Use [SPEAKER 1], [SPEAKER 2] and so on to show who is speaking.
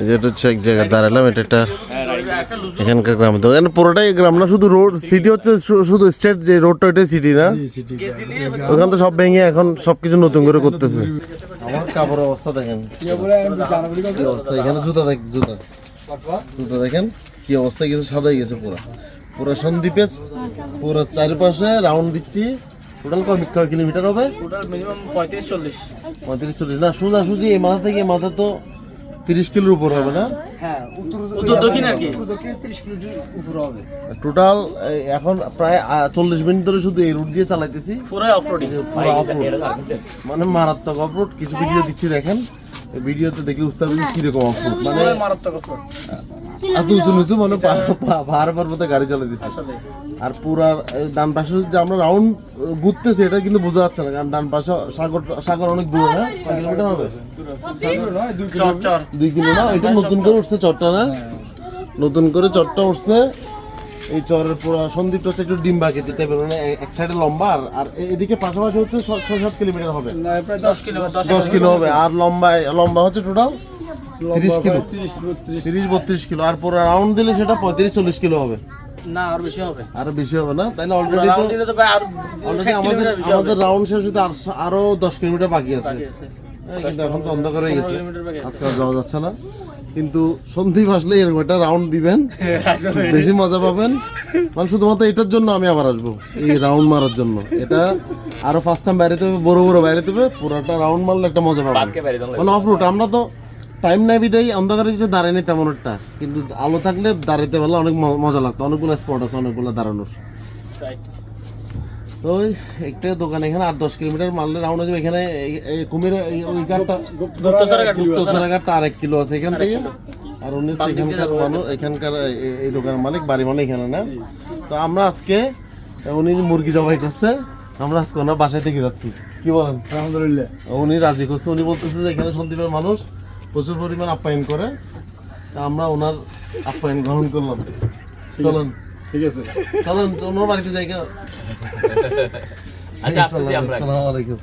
[SPEAKER 1] এই যে এটা হচ্ছে এক জায়গায় দাঁড়ালাম এটা একটা এখানকার গ্রাম। তো এখানে পুরোটাই গ্রাম না শুধু রোড সিটি হচ্ছে শুধু স্টেট যে রোডটা ওইটাই সিটি না? ওখান তো সব ভেঙে এখন সবকিছু নতুন করে করতেছে। আমার কাপড়ের অবস্থা দেখেন। কি অবস্থা? এখানে জুতা দেখ জুতা। জুতা দেখেন কি অবস্থা? গেছে সাদাই গেছে পুরো। পুরো সন্দ্বীপে পুরো চারিপাশে রাউন্ড দিচ্ছি। টোটাল কয় কিলোমিটার হবে?
[SPEAKER 2] পঁয়ত্রিশ চল্লিশ।
[SPEAKER 1] পঁয়ত্রিশ চল্লিশ। না সোজা সুজি এই মাথা থেকে মাথা তো তিরিশ কিলোর উপর হবে না?
[SPEAKER 2] হ্যাঁ উত্তর দক্ষিণ আর কি?
[SPEAKER 1] টোটাল এখন প্রায় চল্লিশ মিনিট ধরে শুধু এই রুট দিয়ে চালাইতেছি।
[SPEAKER 2] পুরো অফরোডিং
[SPEAKER 1] পুরো অফরোড মানে মারাত্মক অফরোড কিছু ভিডিও দিচ্ছি দেখেন। ভিডিওতে দেখলে বুঝতে পারবেন কীরকম অফরোড মানে
[SPEAKER 2] মারাত্মক অফরোড
[SPEAKER 1] এত উঁচু মানে পাহাড় পর্বতে গাড়ি চালাইতেছি আর পুরা ডান পাশে যে আমরা রাউন্ড ঘুরতেছি এটা কিন্তু বোঝা যাচ্ছে না কারণ ডান পাশে সাগর সাগর অনেক দূর কিলোমিটার হবে
[SPEAKER 2] চর চর।
[SPEAKER 1] দুই কিলো না? এটা নতুন করে উঠছে চরটা না? নতুন করে চরটা উঠছে। এই চরের পুরো সন্দীপটা হচ্ছে একটু ডিম্বা কেটে টাইপের মানে এক সাইডে লম্বা আর আর এদিকে পাশাপাশি হচ্ছে ছয় সাত কিলোমিটার হবে।
[SPEAKER 2] দশ কিলো দশ
[SPEAKER 1] দশ কিলো। হবে আর লম্বা লম্বা হচ্ছে টোটাল তিরিশ কিলো? তিরিশ বত্রিশ। কিলো। আর পুরো রাউন্ড দিলে সেটা পঁয়ত্রিশ চল্লিশ কিলো হবে।
[SPEAKER 2] না আর বেশি হবে।
[SPEAKER 1] আরও বেশি হবে না? তাইলে অলরেডি তো
[SPEAKER 2] রাউন্ড দিলে তো প্রায় আর
[SPEAKER 1] অলরেডি আমাদের আমাদের রাউন্ড শেষ হতে আর- আরও দশ কিলোমিটার বাকি আছে। হ্যাঁ, কিন্তু এখন তো অন্ধকার হয়ে গেছে। আজকে যাওয়া যাচ্ছে না। কিন্তু সন্দীপ আসলে এরকম একটা রাউন্ড দিবেন। বেশি মজা পাবেন। মানে শুধুমাত্র এটার জন্য আমি আবার আসব এই রাউন্ড মারার জন্য। এটা আরও ফার্স্ট টাইম বাইরে হবে বড় বড় বাইরে হবে পুরোটা রাউন্ড মারলে একটা মজা পাবেন। মানে অফ রুট আমরা তো টাইম নাই বিদায় অন্ধকারে যেটা দাঁড়ায় নেই তেমন একটা কিন্তু আলো থাকলে দাঁড়াইতে পারলে অনেক মজা লাগতো। অনেকগুলো স্পট আছে অনেকগুলো দাঁড়ানোর। তো ওই একটা দোকান এখানে আট দশ কিলোমিটার মারলে রাউন্ড হয়ে এখানে কুমির ওই গানটা
[SPEAKER 2] গুপ্তচরের ঘাট,
[SPEAKER 1] ঘাটটা আরেক কিলো আছে এখান থেকে। আর উনি হচ্ছে এখানকার মানুষ এখানকার এই- এই দোকানের মালিক বাড়ি মানে এখানে না। তো আমরা আজকে উনি মুরগি জবাই করছে আমরা আজকে ওনার বাসায় থেকে যাচ্ছি। কি বলেন?
[SPEAKER 3] আলহামদুলিল্লাহ।
[SPEAKER 1] উনি রাজি করছে। উনি বলতেছে যে এখানে সন্দীপের মানুষ প্রচুর পরিমাণ আপ্যায়ন করে তা আমরা ওনার আপ্যায়ন গ্রহণ করলাম। চলুন।
[SPEAKER 3] ঠিক আছে।
[SPEAKER 1] চলুন ওনার বাড়িতে যাই কেউ আসসালামু আলাইকুম।